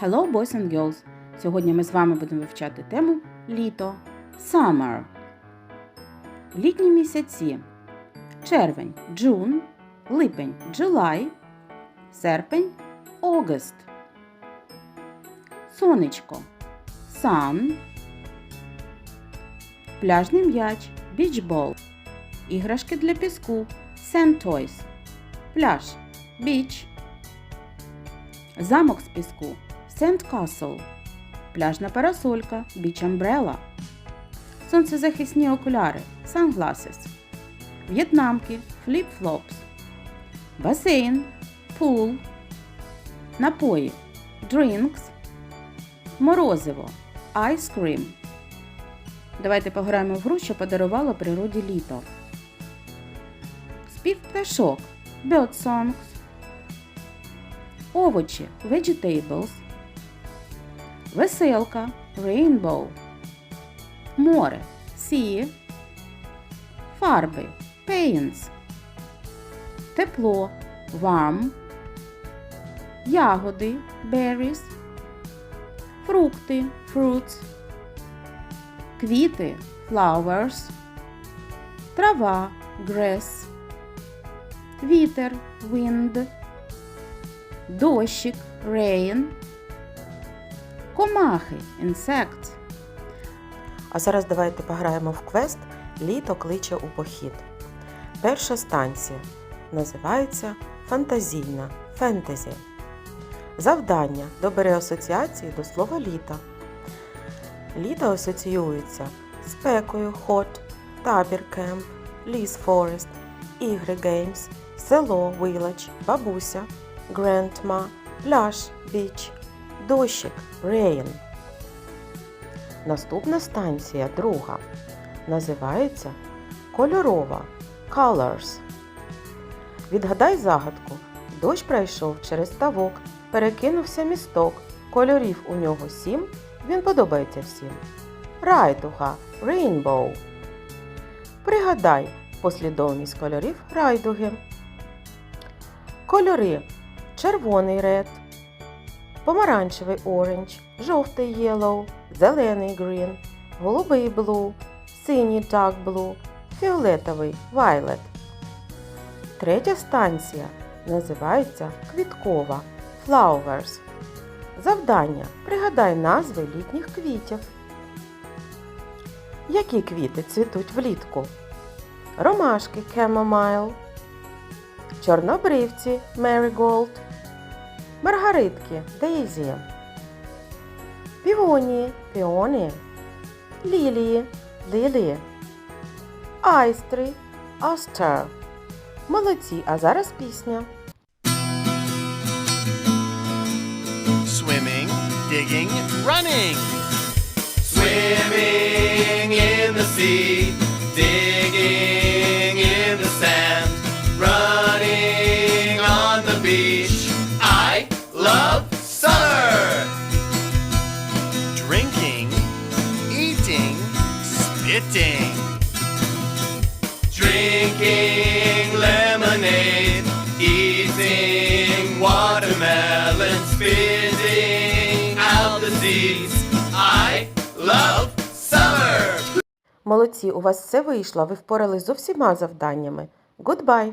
Hello, boys and girls! Сьогодні ми з вами будемо вивчати тему літо Summer. Літні місяці. Червень June, липень July, серпень August. Сонечко Sun. Пляжний м'яч Beach ball. Іграшки для піску Sand toys. Пляж Beach. Замок з піску Sand Castle. Пляжна парасолька Beach Umbrella. Сонцезахисні окуляри Sunglasses. В'єтнамки Flip-flops. Басейн Pool. Напої Drinks. Морозиво Ice cream. Давайте пограємо в гру, що подарувало природі літо. Спів пташок Bird songs. Овочі vegetables. Веселка rainbow. Море sea. Фарби paints. Тепло warm. Ягоди berries. Фрукти fruits. Квіти flowers. Трава grass. Вітер wind. Дощик rain. Комахи insects. А зараз давайте пограємо в квест Літо кличе у похід. Перша станція називається Фантазійна фентезі. Завдання добере асоціації до слова літа. Літо асоціюється з спекою hot, табір кемп, ліс форест, ігри геймс, село village, бабуся, grandma, пляж beach, дощик rain. Наступна станція друга називається кольорова Colors. Відгадай загадку. Дощ пройшов через ставок, перекинувся місток. Кольорів у нього сім. Він подобається всім. Райдуга Rainbow. Пригадай послідовність кольорів райдуги. Кольори червоний ред, помаранчевий оранж, жовтий yellow, зелений green, голубий blue, синій dark blue, фіолетовий violet. Третя станція називається квіткова flowers. Завдання. Пригадай назви літніх квітів. Які квіти цвітуть влітку? Ромашки Chamomile, чорнобривці Marigold, маргаритки Daisy, півонії Peony, лілії Lily, айстри Aster. Молодці, а зараз пісня. Swimming, digging, running. Swimming in the sea, digging in the sand, running on the beach. Spitting. Drinking lemonade, eating watermelon, spitting out the seeds. I love summer. Молодці, у вас все вийшло, ви впорались з усіма завданнями. Goodbye!